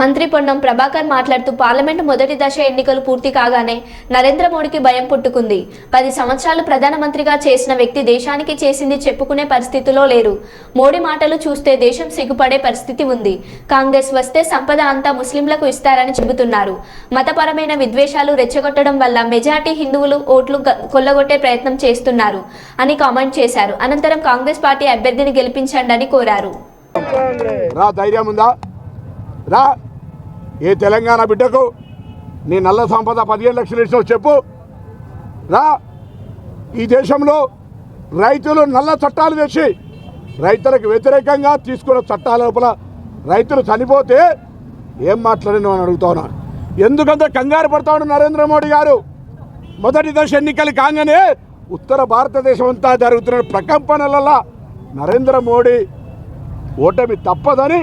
మంత్రి పొన్నం ప్రభాకర్ మాట్లాడుతూ పార్లమెంటు మొదటి దశ ఎన్నికలు పూర్తి కాగానే నరేంద్ర మోడీకి భయం పుట్టుకుంది. పది సంవత్సరాలు ప్రధానమంత్రిగా చేసిన వ్యక్తి దేశానికి చేసింది చెప్పుకునే పరిస్థితిలో లేరు. మోడీ మాటలు చూస్తే దేశం సిగ్గుపడే పరిస్థితి ఉంది. కాంగ్రెస్ వస్తే సంపద అంతా ముస్లింలకు ఇస్తారని చెబుతున్నారు. మతపరమైన విద్వేషాలు రెచ్చగొట్టడం వల్ల మెజార్టీ హిందువులు ఓట్లు కొల్లగొట్టే ప్రయత్నం చేస్తున్నారు అని కామెంట్ చేశారు. అనంతరం కాంగ్రెస్ పార్టీ అభ్యర్థిని గెలిపించండి అని కోరారు. ధైర్యం ఉందా? రా. ఏ తెలంగాణ బిడ్డకు నీ నల్ల సంపద పదిహేను లక్షలు ఇచ్చినావు చెప్పు. రా. ఈ దేశంలో రైతులు నల్ల చట్టాలు తెచ్చి రైతులకు వ్యతిరేకంగా తీసుకున్న చట్టాల లోపల రైతులు చనిపోతే ఏం మాట్లాడిన అని అడుగుతా ఉన్నా. కంగారు పడతాడు నరేంద్ర మోడీ గారు. మొదటి దశ ఎన్నికలు కాగానే ఉత్తర భారతదేశం అంతా జరుగుతున్న ప్రకంపనలలో నరేంద్ర మోడీ ఓటమి తప్పదని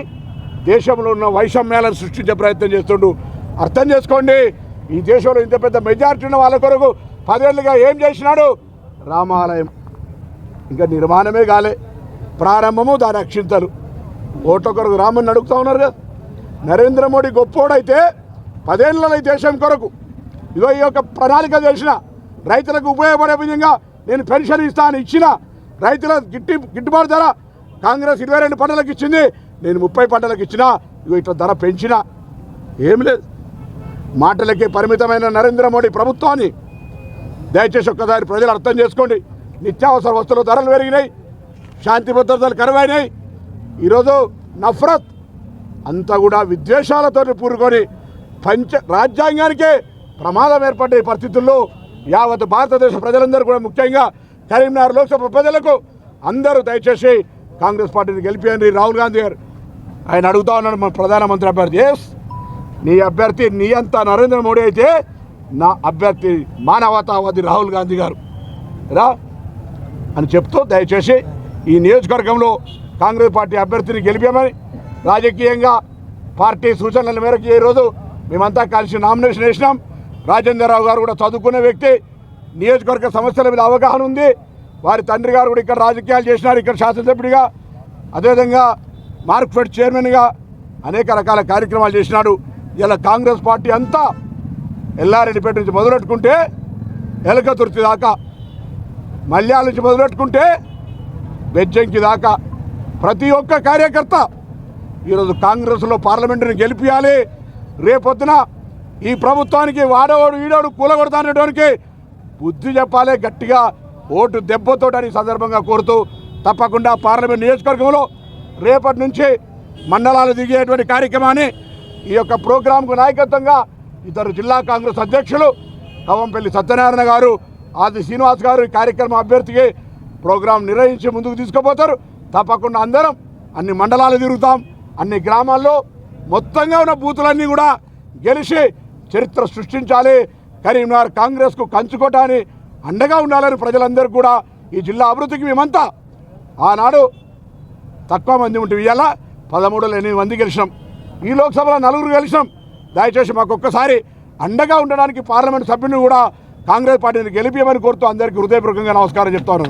దేశంలో ఉన్న వైషమ్యాలను సృష్టించే ప్రయత్నం చేస్తుండు. అర్థం చేసుకోండి. ఈ దేశంలో ఇంత పెద్ద మెజారిటీ ఉన్న వాళ్ళ కొరకు పదేళ్ళుగా ఏం చేసినాడు? రామాలయం. ఇంకా నిర్మాణమే కాలే. ప్రారంభము దాని అక్షింతలు ఓట్ల కొరకు రామని అడుగుతా ఉన్నారు కదా. నరేంద్ర మోడీ గొప్పోడైతే పదేళ్ళలో ఈ దేశం కొరకు ఇదో ఈ యొక్క ప్రణాళిక చేసిన రైతులకు ఉపయోగపడే విధంగా నేను పెన్షన్ ఇస్తాను ఇచ్చిన రైతుల గిట్టి గిట్టుబాటు ధర కాంగ్రెస్ ఇరవై రెండు పనులకు ఇచ్చింది. నేను ముప్పై పంటలకు ఇచ్చినా ఇగో ఇట్లా ధర పెంచినా ఏమి లేదు. మాటలకే పరిమితమైన నరేంద్ర మోడీ ప్రభుత్వాన్ని దయచేసి ఒక్కసారి ప్రజలు అర్థం చేసుకోండి. నిత్యావసర వస్తువుల ధరలు పెరిగినాయి శాంతి భద్రతలు కరువైనాయి. ఈరోజు నఫరత్ అంతా కూడా విద్వేషాలతో పూరుకొని పంచ రాజ్యాంగానికే ప్రమాదం ఏర్పడే పరిస్థితుల్లో యావత్ భారతదేశ ప్రజలందరూ కూడా ముఖ్యంగా కరీంనగర్ లోక్సభ ప్రజలకు అందరూ దయచేసి కాంగ్రెస్ పార్టీని గెలిపియండి. రాహుల్ గాంధీ గారు ఆయన అడుగుతా ఉన్నాడు మన ప్రధానమంత్రి అభ్యర్థి. ఎస్ నీ అభ్యర్థి నీ అంతా నరేంద్ర మోడీ అయితే నా అభ్యర్థి మానవతావాది రాహుల్ గాంధీ గారు. రా అని చెప్తూ దయచేసి ఈ నియోజకవర్గంలో కాంగ్రెస్ పార్టీ అభ్యర్థిని గెలిపామని రాజకీయంగా పార్టీ సూచనల మేరకు ఈరోజు మేమంతా కలిసి నామినేషన్ వేసినాం. రాజేంద్రరావు గారు కూడా చదువుకునే వ్యక్తి. నియోజకవర్గ సమస్యల మీద అవగాహన ఉంది. వారి తండ్రి గారు కూడా ఇక్కడ రాజకీయాలు చేసినారు. ఇక్కడ శాసనసభ్యుడిగా. అదేవిధంగా మార్క్ఫెడ్ చైర్మన్గా అనేక రకాల కార్యక్రమాలు చేసినాడు. ఇలా కాంగ్రెస్ పార్టీ అంతా ఎల్లారెడ్డిపేట నుంచి మొదలెట్టుకుంటే ఎలకతుర్తి దాకా మల్యాల నుంచి మొదలెట్టుకుంటే బెజ్జంకి దాకా ప్రతి ఒక్క కార్యకర్త ఈరోజు కాంగ్రెస్లో పార్లమెంటుని గెలిపించాలి రేపొద్దున ఈ ప్రభుత్వానికి వాడవాడు ఈడోడు కూలగొడతానడానికి బుద్ధి చెప్పాలి గట్టిగా ఓటు దెబ్బతోటని సందర్భంగా కోరుతూ తప్పకుండా పార్లమెంట్ నియోజకవర్గంలో రేపటి నుంచి మండలాలు దిగేటువంటి కార్యక్రమాన్ని ఈ యొక్క ప్రోగ్రాంకు నాయకత్వంగా ఇద్దరు జిల్లా కాంగ్రెస్ అధ్యక్షులు కవంపల్లి సత్యనారాయణ గారు ఆది శ్రీనివాస్ గారు ఈ కార్యక్రమం అభ్యర్థికి ప్రోగ్రాం నిర్వహించి ముందుకు తీసుకుపోతారు. తప్పకుండా అందరం అన్ని మండలాలు తిరుగుతాం. అన్ని గ్రామాల్లో మొత్తంగా ఉన్న బూతులన్నీ కూడా గెలిచి చరిత్ర సృష్టించాలి. కరీంనగర్ కాంగ్రెస్కు కంచుకోటాన్ని అండగా ఉండాలని ప్రజలందరూ కూడా ఈ జిల్లా అభివృద్ధికి మేమంతా ఆనాడు తక్కువ మంది ఉంటే ఇవాళ పదమూడులో ఎనిమిది మంది గెలిచినాం. ఈ లోక్సభలో నలుగురు గెలిచినాం. దయచేసి మాకు ఒక్కసారి అండగా ఉండడానికి పార్లమెంట్ సభ్యుని కూడా కాంగ్రెస్ పార్టీని గెలిపియమని కోరుతూ అందరికీ హృదయపూర్వకంగా నమస్కారం చెప్తాను